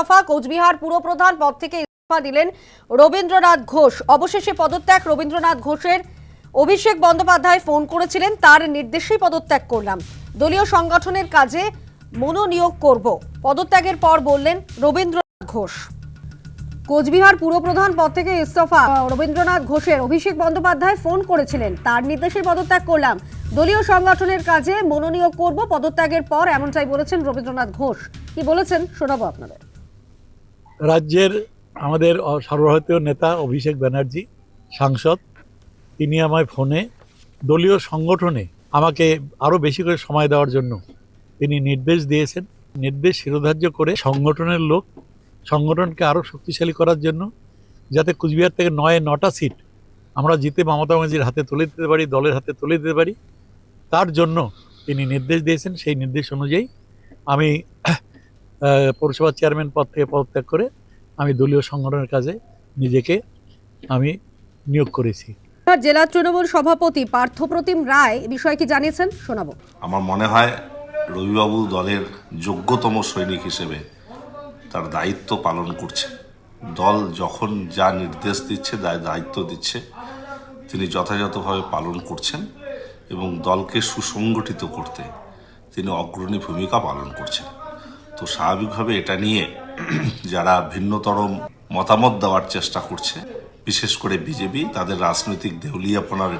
ইস্তফা কোচবিহার পুরপ্রধান পদ থেকে ইস্তফা দিলেন রবীন্দ্রনাথ ঘোষ। অবশেষে পদত্যাগ রবীন্দ্রনাথ ঘোষের। অভিষেক বন্দ্যোপাধ্যায় ফোন করেছিলেন, তার নির্দেশেই পদত্যাগ করলাম। দলীয় সংগঠনের কাজে মনোনিয়োগ করব। পদত্যাগের পর বললেন রবীন্দ্রনাথ ঘোষ। কোচবিহার পুরপ্রধান পদ থেকে ইস্তফা রবীন্দ্রনাথ ঘোষের। অভিষেক বন্দ্যোপাধ্যায় ফোন করেছিলেন, তার নির্দেশে পদত্যাগ করলাম। দলীয় সংগঠনের কাজে মনোনিয়োগ করব, পদত্যাগের পর এমনটাই বলেছেন রবীন্দ্রনাথ ঘোষ। কি বলেছেন শোনাবো আপনাদের। রাজ্যের আমাদের সর্বভারতীয় নেতা অভিষেক ব্যানার্জি, সাংসদ, তিনি আমায় ফোনে দলীয় সংগঠনে আমাকে আরও বেশি করে সময় দেওয়ার জন্য তিনি নির্দেশ দিয়েছেন। নির্দেশ শিরোধার্য করে সংগঠনের লোক, সংগঠনকে আরও শক্তিশালী করার জন্য যাতে কুচবিহার থেকে নয়, নটা সিট আমরা জিতে মমতা ব্যানার্জির হাতে তুলে দিতে পারি, দলের হাতে তুলে দিতে পারি, তার জন্য তিনি নির্দেশ দিয়েছেন। সেই নির্দেশ অনুযায়ী আমি পৌরসভা চেয়ারম্যান পদ থেকে পদত্যাগ করে আমি দলীয় সংগঠনের কাজে নিজেকে আমি নিয়োগ করেছি। জেলা তৃণমূল সভাপতি পার্থপ্রতিম রায় এ বিষয়ে কি জানিয়েছেন? শোনাবো। আমার মনে হয় রবিবাবু দলের যোগ্যতম সৈনিক হিসেবে তার দায়িত্ব পালন করছে। দল যখন যা নির্দেশ দিচ্ছে দায়িত্ব দিচ্ছে তিনি যথাযথভাবে পালন করছেন এবং দলকে সুসংগঠিত করতে তিনি অগ্রণী ভূমিকা পালন করছেন। তো স্বাভাবিকভাবে এটা নিয়ে যারা ভিন্নতর মতামত দেওয়ার চেষ্টা করছে, বিশেষ করে বিজেপি, তাদের রাজনৈতিক দেউলিয়াপনার